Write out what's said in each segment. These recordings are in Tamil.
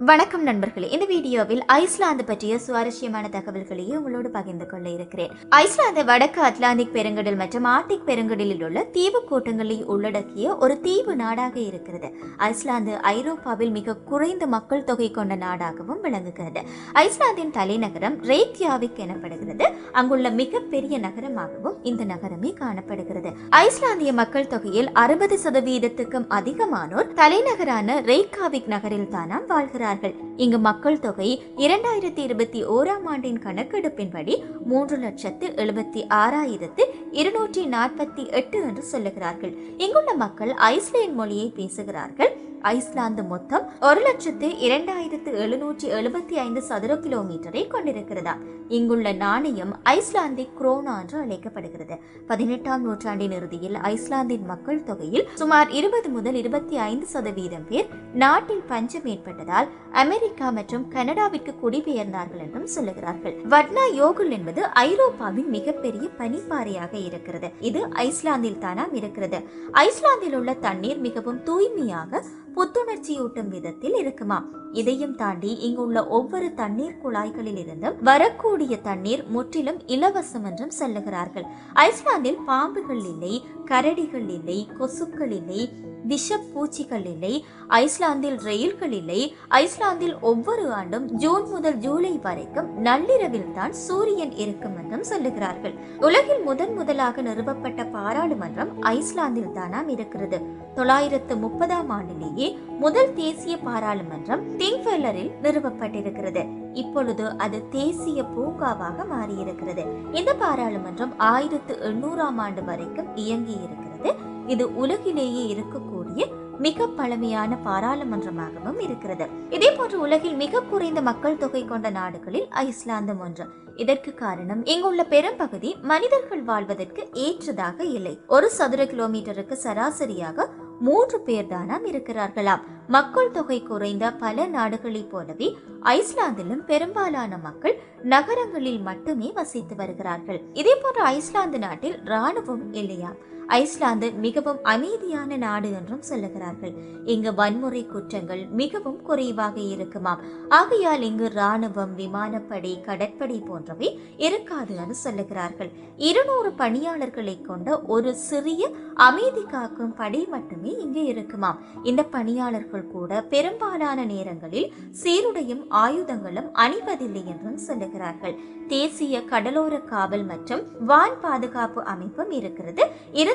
வணக்கம் நண்பர்களே. இந்த வீடியோவில் ஐஸ்லாந்து பற்றிய சுவாரஸ்யமான தகவல்களையும் உங்களோடு பகிர்ந்து கொள்ள இருக்கிறேன். ஐஸ்லாந்து வடக்கு அட்லாந்திக் பெருங்கடல் மற்றும் ஆர்டிக் பெருங்கடலில் உள்ள தீவு கூட்டங்களை உள்ளடக்கிய ஒரு தீவு நாடாக இருக்கிறது. ஐஸ்லாந்து ஐரோப்பாவில் மிக குறைந்த மக்கள் தொகை கொண்ட நாடாகவும் விளங்குகிறது. ஐஸ்லாந்தின் தலைநகரம் ரேக்யாவிக் எனப்படுகிறது. அங்குள்ள மிகப்பெரிய நகரமாகவும் இந்த நகரமே காணப்படுகிறது. ஐஸ்லாந்திய மக்கள் தொகையில் அறுபது சதவீதத்துக்கும் அதிகமானோர் தலைநகரான ரேக்காவிக் நகரில் தானாம் வாழ்கிறார்கள் இங்கு மக்கள் தொகை இரண்டாயிரத்தி இருபத்தி ஓராம் ஆண்டின் கணக்கெடுப்பின்படி மூன்று லட்சத்து எழுபத்தி ஆறாயிரத்து இருநூற்றி நாற்பத்தி எட்டு என்று சொல்லுகிறார்கள். இங்குள்ள மக்கள் ஐஸ்லேண்ட் மொழியை பேசுகிறார்கள். ஐஸ்லாந்து மொத்தம் ஒரு லட்சத்து இரண்டாயிரத்து எழுநூற்றி எழுபத்தி ஐந்து சதுர கிலோமீட்டரை கொண்டிருக்கிறதா. இங்குள்ள நாணயம் ஐஸ்லாந்திக் குரோனா என்று அழைக்கப்படுகிறது. பதினெட்டாம் நூற்றாண்டின் இறுதியில் ஐஸ்லாந்தின் மக்கள் தொகையில் சுமார் இருபது முதல் இருபத்தி ஐந்து சதவீதம் பேர் நாட்டில் பஞ்சம் ஏற்பட்டதால் அமெரிக்கா மற்றும் கனடாவிற்கு குடிபெயர்ந்தார்கள் என்றும் சொல்லுகிறார்கள். வட்னா யோகுல் என்பது ஐரோப்பாவின் மிகப்பெரிய பனிப்பாறையாக இருக்கிறது. இது ஐஸ்லாந்தில் தானாம் இருக்கிறது. ஐஸ்லாந்தில் உள்ள தண்ணீர் மிகவும் தூய்மையாக புத்துணர்ச்சியூட்டும் விதத்தில் இருக்குமாம். இதையும் தாண்டி இங்குள்ள ஒவ்வொரு தண்ணீர் குழாய்களில் இருந்தும் வரக்கூடிய தண்ணீர் முற்றிலும் இலவசம் என்றும் சொல்லுகிறார்கள். ஐஸ்லாந்தில் பாம்புகள் இல்லை கரடிகள் இல்லை கொசுக்கள் இல்லை விஷப்பூச்சிகள் இல்லை ஐஸ்லாந்தில் ரயில்கள் இல்லை. ஐஸ்லாந்தில் ஒவ்வொரு ஆண்டும் ஜூன் முதல் ஜூலை வரைக்கும் நள்ளிரவில் தான் சூரியன் இருக்கும் என்றும் சொல்லுகிறார்கள். உலகில் முதன் முதலாக நிறுவப்பட்ட பாராளுமன்றம் ஐஸ்லாந்தில் தானாம் இருக்கிறது. தொள்ளாயிரத்து முப்பதாம் ஆண்டிலேயே முதல் தேசிய பாராளுமன்றம் திங்ஃபெல்லரில் நிறுவப்பட்டிருக்கிறது. இப்பொழுது அது தேசிய பூங்காவாக மாறியிருக்கிறது. இந்த பாராளுமன்றம் ஆயிரத்து எண்ணூறாம் ஆண்டு வரைக்கும் இயங்கி இருக்கிறது இது உலகிலேயே இருக்கக்கூடிய மிக பழமையான பாராளுமன்றமாகவும் இருக்கிறது. இதே போன்று உலகில் மிக குறைந்த மக்கள் தொகை கொண்ட நாடுகளில் ஐஸ்லாந்தும் ஒன்று. இதற்கு காரணம் இங்குள்ள பெரும்பகுதி மனிதர்கள் வாழ்வதற்கு ஏற்றதாக இல்லை. ஒரு சதுர கிலோமீட்டருக்கு சராசரியாக மூன்று பேர் தானாம் இருக்கிறார்களாம். மக்கள் தொகை குறைந்த பல நாடுகளைப் போலவே ஐஸ்லாந்திலும் பெரும்பாலான மக்கள் நகரங்களில் மட்டுமே வசித்து வருகிறார்கள். இதே போன்ற ஐஸ்லாந்து நாட்டில் ராணுவம் இல்லையாம். ஐஸ்லாந்து மிகவும் அமைதியான நாடு என்றும் சொல்லுகிறார்கள். இங்கு வன்முறை குற்றங்கள் மிகவும் குறைவாக இருக்குமாம். ஆகையால் இங்கு ராணுவம் விமானப்படை கடற்படை போன்றவை இருக்காது என்று சொல்லுகிறார்கள். இருநூறு பணியாளர்களை கொண்ட ஒரு சிறிய அமைதி காக்கும் படை மட்டுமே இங்கு இருக்குமாம். இந்த பணியாளர்கள் கூட பெரும்பாலான நேரங்களில் சீருடையும் ஆயுதங்களும் அணிவதில்லை என்றும் சொல்லுகிறார்கள். தேசிய கடலோர காவல் மற்றும் வான் பாதுகாப்பு அமைப்பும் இருக்கிறது.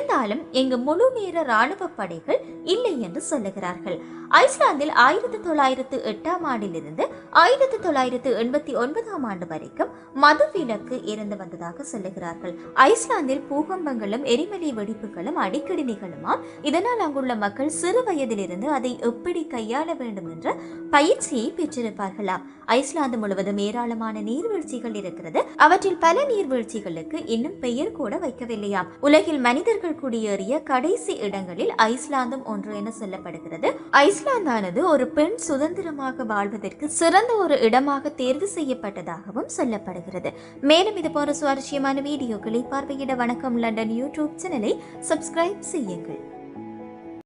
இருந்தாலும் எங்கு முழு நேர ராணுவ படைகள் இல்லை என்று சொல்லுகிறார்கள். ஐஸ்லாந்தில் ஆயிரத்தி தொள்ளாயிரத்து எட்டாம் ஆண்டிலிருந்து ஆயிரத்தி தொள்ளாயிரத்து எண்பத்தி ஒன்பதாம் ஆண்டு வரைக்கும் மது விலக்கு இருந்து வந்ததாக சொல்லுகிறார்கள். ஐஸ்லாந்தில் பூகம்பங்களும் எரிமலை வெடிப்புகளும் அடிக்கடி நிகழுமாம். இதனால் அங்குள்ள மக்கள் சிறு வயதிலிருந்து அதை எப்படி கையாள வேண்டும் என்ற பயிற்சியை பெற்றிருப்பார்களாம். ஐஸ்லாந்து முழுவதும் ஏராளமான நீர்வீழ்ச்சிகள் இருக்கிறது. அவற்றில் பல நீர்வீழ்ச்சிகளுக்கு இன்னும் பெயர் கூட வைக்கவில்லையாம். உலகில் மனிதர்கள் குடியேறிய கடைசி இடங்களில் ஐஸ்லாந்தும் ஒன்று என சொல்லப்படுகிறது. ஐஸ்லாந்தானது ஒரு பெண் சுதந்திரமாக வாழ்வதற்கு சிறந்த ஒரு இடமாக தேர்வு செய்யப்பட்டதாகவும் சொல்லப்படுகிறது. மேலும் இது போன்ற சுவாரஸ்யமான வீடியோக்களை பார்வையிட வணக்கம். லண்டன் யூடியூப் சேனலை சப்ஸ்கிரைப் செய்யுங்கள்.